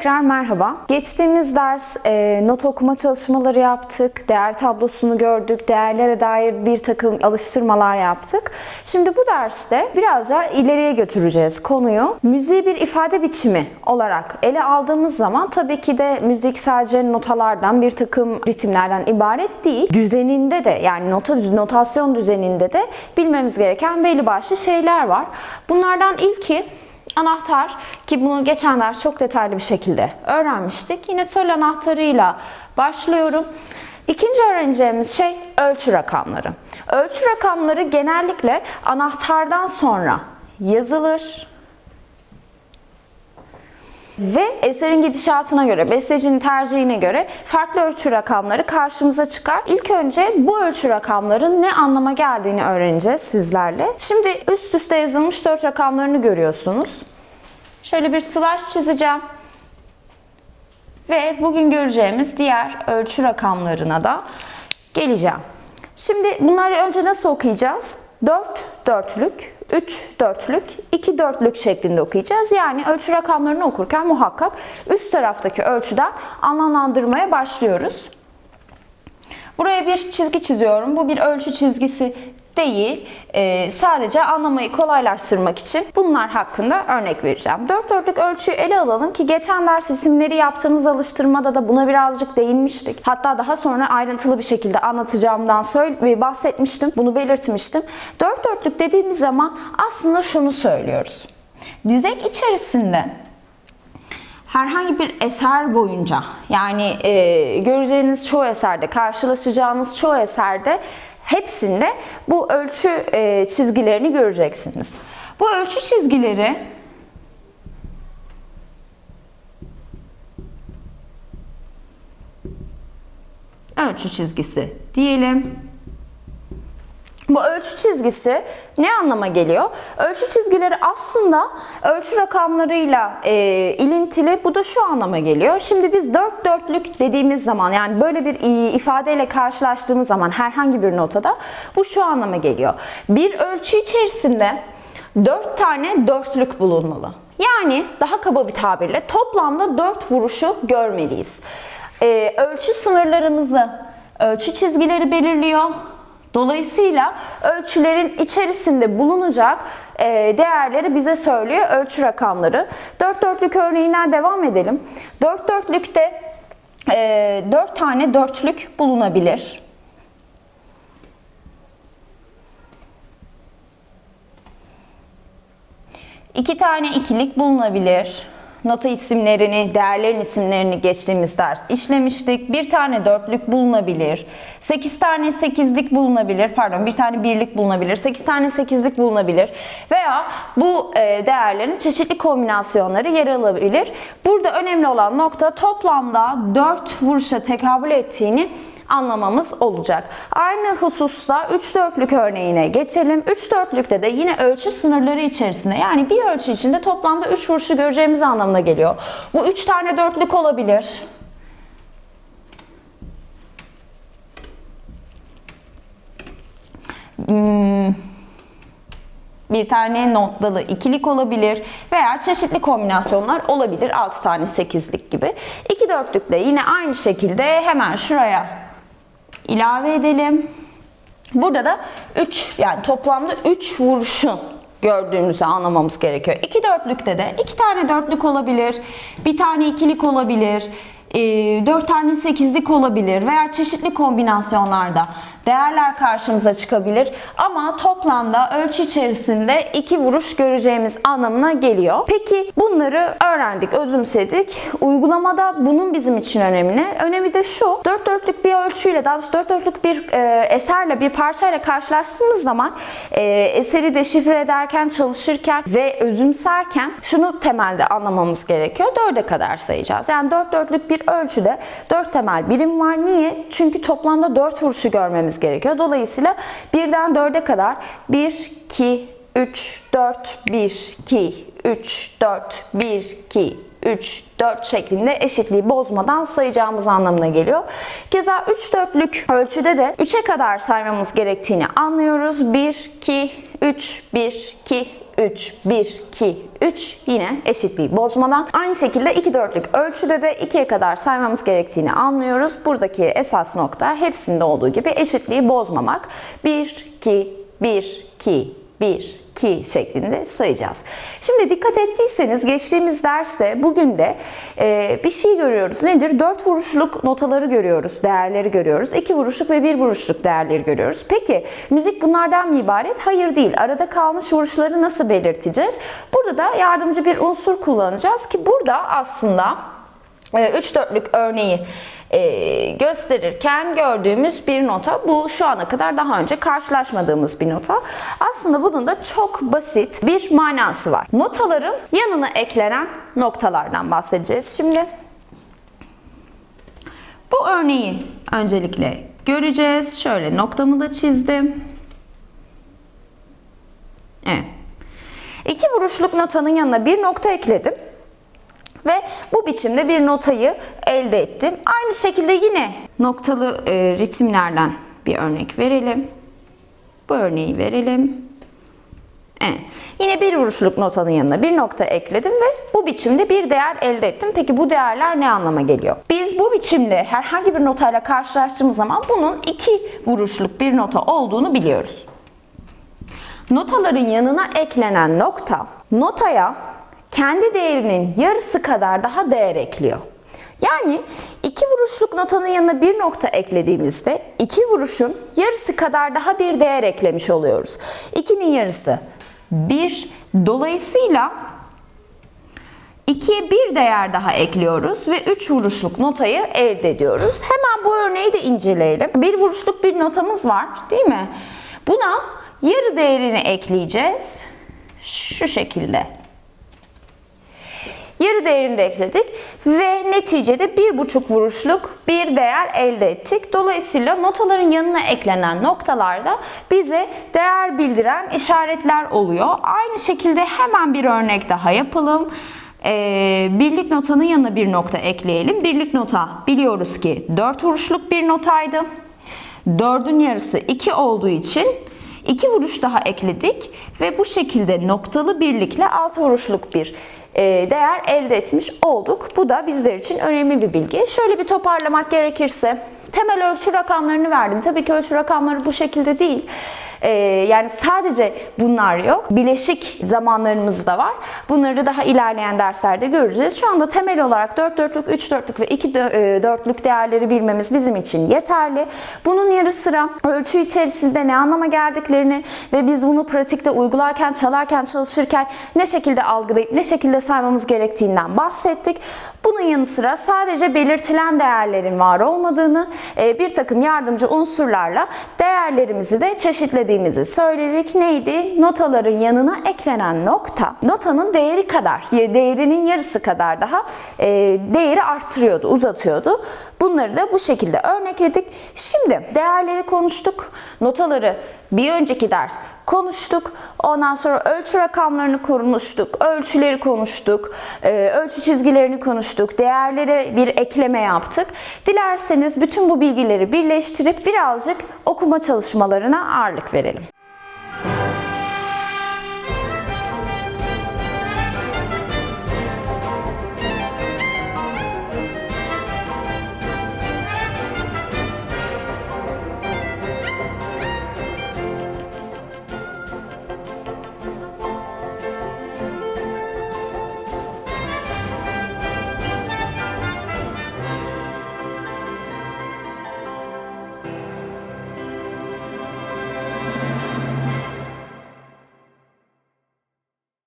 Tekrar merhaba. Geçtiğimiz ders e, not okuma çalışmaları yaptık, değer tablosunu gördük, değerlere dair bir takım alıştırmalar yaptık. Şimdi bu derste birazca ileriye götüreceğiz konuyu. Müziği bir ifade biçimi olarak ele aldığımız zaman tabii ki de müzik sadece notalardan, bir takım ritimlerden ibaret değil. Düzeninde de yani nota notasyon düzeninde de bilmemiz gereken belli başlı şeyler var. Bunlardan ilki Anahtar ki bunu geçen ders çok detaylı bir şekilde öğrenmiştik. Yine sol anahtarıyla başlıyorum. İkinci öğreneceğimiz şey ölçü rakamları. Ölçü rakamları genellikle anahtardan sonra yazılır ve eserin gidişatına göre, bestecinin tercihine göre farklı ölçü rakamları karşımıza çıkar. İlk önce bu ölçü rakamların ne anlama geldiğini öğreneceğiz sizlerle. Şimdi üst üste yazılmış 4 rakamlarını görüyorsunuz. Şöyle bir slash çizeceğim. Ve bugün göreceğimiz diğer ölçü rakamlarına da geleceğim. Şimdi bunları önce nasıl okuyacağız? 4 dörtlük, 3 dörtlük, 2 dörtlük şeklinde okuyacağız. Yani ölçü rakamlarını okurken muhakkak üst taraftaki ölçüden anlamlandırmaya başlıyoruz. Buraya bir çizgi çiziyorum. Bu bir ölçü çizgisi değil. Ee, sadece anlamayı kolaylaştırmak için bunlar hakkında örnek vereceğim. Dört dörtlük ölçüyü ele alalım ki geçen ders isimleri yaptığımız alıştırmada da buna birazcık değinmiştik. Hatta daha sonra ayrıntılı bir şekilde anlatacağımdan söyle bahsetmiştim. Bunu belirtmiştim. Dört dörtlük dediğimiz zaman aslında şunu söylüyoruz. Dizek içerisinde herhangi bir eser boyunca yani e, göreceğiniz çoğu eserde, karşılaşacağınız çoğu eserde hepsinde bu ölçü e, çizgilerini göreceksiniz. Bu ölçü çizgileri ölçü çizgisi diyelim. Bu ölçü çizgisi ne anlama geliyor? Ölçü çizgileri aslında ölçü rakamlarıyla e, ilintili. Bu da şu anlama geliyor. Şimdi biz dört dörtlük dediğimiz zaman yani böyle bir e, ifadeyle karşılaştığımız zaman herhangi bir notada bu şu anlama geliyor. Bir ölçü içerisinde dört tane dörtlük bulunmalı. Yani daha kaba bir tabirle toplamda dört vuruşu görmeliyiz. E, ölçü sınırlarımızı ölçü çizgileri belirliyor. Dolayısıyla ölçülerin içerisinde bulunacak e, değerleri bize söylüyor ölçü rakamları. Dört dörtlük örneğinden devam edelim. Dört dörtlükte e, dört tane dörtlük bulunabilir. İki tane ikilik bulunabilir. Nota isimlerini, değerlerin isimlerini geçtiğimiz ders işlemiştik. Bir tane dörtlük bulunabilir. Sekiz tane sekizlik bulunabilir. Pardon bir tane birlik bulunabilir. Sekiz tane sekizlik bulunabilir. Veya bu e, değerlerin çeşitli kombinasyonları yer alabilir. Burada önemli olan nokta toplamda dört vuruşa tekabül ettiğini anlamamız olacak. Aynı hususta 3 dörtlük örneğine geçelim. 3 dörtlükte de yine ölçü sınırları içerisinde yani bir ölçü içinde toplamda 3 vuruşu göreceğimiz anlamına geliyor. Bu 3 tane dörtlük olabilir. Hmm bir tane notlalı ikilik olabilir veya çeşitli kombinasyonlar olabilir. 6 tane 8'lik gibi. 2 dörtlükte yine aynı şekilde hemen şuraya ilave edelim. Burada da 3 yani toplamda 3 vuruşun gördüğümüzü anlamamız gerekiyor. 2 dörtlükte de 2 tane dörtlük olabilir, bir tane ikilik olabilir, 4 tane sekizlik olabilir veya çeşitli kombinasyonlarda değerler karşımıza çıkabilir. Ama toplamda ölçü içerisinde iki vuruş göreceğimiz anlamına geliyor. Peki bunları öğrendik, özümsedik. Uygulamada bunun bizim için önemli. Önemi de şu. Dört dörtlük bir ölçüyle, daha doğrusu dört dörtlük bir e, eserle, bir parçayla karşılaştığımız zaman e, eseri deşifre ederken, çalışırken ve özümserken şunu temelde anlamamız gerekiyor. Dörde kadar sayacağız. Yani dört dörtlük bir ölçüde dört temel birim var. Niye? Çünkü toplamda dört vuruşu görmemiz gerekiyor. Dolayısıyla birden dörde kadar 1, 2, 3, 4, 1, 2, 3, 4, 1, 2, 3, 4 şeklinde eşitliği bozmadan sayacağımız anlamına geliyor. Keza 3 dörtlük ölçüde de 3'e kadar saymamız gerektiğini anlıyoruz. 1, 2, 3, 1, 2, 3, 1, 2, 3 yine eşitliği bozmadan. Aynı şekilde 2 dörtlük ölçüde de 2'ye kadar saymamız gerektiğini anlıyoruz. Buradaki esas nokta hepsinde olduğu gibi eşitliği bozmamak. 1, 2, 1, 2, 1, 2 şeklinde sayacağız. Şimdi dikkat ettiyseniz geçtiğimiz derste bugün de e, bir şey görüyoruz. Nedir? 4 vuruşluk notaları görüyoruz, değerleri görüyoruz. 2 vuruşluk ve 1 vuruşluk değerleri görüyoruz. Peki müzik bunlardan mı ibaret? Hayır değil. Arada kalmış vuruşları nasıl belirteceğiz? Burada da yardımcı bir unsur kullanacağız ki burada aslında 3 dörtlük örneği e, gösterirken gördüğümüz bir nota. Bu şu ana kadar daha önce karşılaşmadığımız bir nota. Aslında bunun da çok basit bir manası var. Notaların yanına eklenen noktalardan bahsedeceğiz şimdi. Bu örneği öncelikle göreceğiz. Şöyle noktamı da çizdim. Evet. İki vuruşluk notanın yanına bir nokta ekledim. Ve bu biçimde bir notayı elde ettim. Aynı şekilde yine noktalı e, ritimlerden bir örnek verelim. Bu örneği verelim. Evet. Yine bir vuruşluk notanın yanına bir nokta ekledim ve bu biçimde bir değer elde ettim. Peki bu değerler ne anlama geliyor? Biz bu biçimde herhangi bir notayla karşılaştığımız zaman bunun iki vuruşluk bir nota olduğunu biliyoruz. Notaların yanına eklenen nokta notaya kendi değerinin yarısı kadar daha değer ekliyor. Yani iki vuruşluk notanın yanına bir nokta eklediğimizde iki vuruşun yarısı kadar daha bir değer eklemiş oluyoruz. 2'nin yarısı 1. Dolayısıyla 2'ye bir değer daha ekliyoruz ve 3 vuruşluk notayı elde ediyoruz. Hemen bu örneği de inceleyelim. Bir vuruşluk bir notamız var değil mi? Buna yarı değerini ekleyeceğiz. Şu şekilde yarı değerini de ekledik ve neticede bir buçuk vuruşluk bir değer elde ettik. Dolayısıyla notaların yanına eklenen noktalarda bize değer bildiren işaretler oluyor. Aynı şekilde hemen bir örnek daha yapalım. Ee, birlik notanın yanına bir nokta ekleyelim. Birlik nota biliyoruz ki 4 vuruşluk bir notaydı. 4'ün yarısı 2 olduğu için 2 vuruş daha ekledik ve bu şekilde noktalı birlikle 6 vuruşluk bir değer elde etmiş olduk. Bu da bizler için önemli bir bilgi. Şöyle bir toparlamak gerekirse temel ölçü rakamlarını verdim. Tabii ki ölçü rakamları bu şekilde değil. Ee, yani sadece bunlar yok. Bileşik zamanlarımız da var. Bunları daha ilerleyen derslerde göreceğiz. Şu anda temel olarak 4 dörtlük, 3 dörtlük ve 2 dörtlük değerleri bilmemiz bizim için yeterli. Bunun yarı sıra ölçü içerisinde ne anlama geldiklerini ve biz bunu pratikte uygularken, çalarken, çalışırken ne şekilde algılayıp ne şekilde saymamız gerektiğinden bahsettik. Bunun yanı sıra sadece belirtilen değerlerin var olmadığını, e, bir takım yardımcı unsurlarla değerlerimizi de çeşitlediğimizi söyledik. Neydi? Notaların yanına eklenen nokta, notanın değeri kadar, değerinin yarısı kadar daha e, değeri arttırıyordu, uzatıyordu. Bunları da bu şekilde örnekledik. Şimdi değerleri konuştuk, notaları bir önceki ders konuştuk. Ondan sonra ölçü rakamlarını konuştuk. Ölçüleri konuştuk. E, ölçü çizgilerini konuştuk. Değerlere bir ekleme yaptık. Dilerseniz bütün bu bilgileri birleştirip birazcık okuma çalışmalarına ağırlık verelim.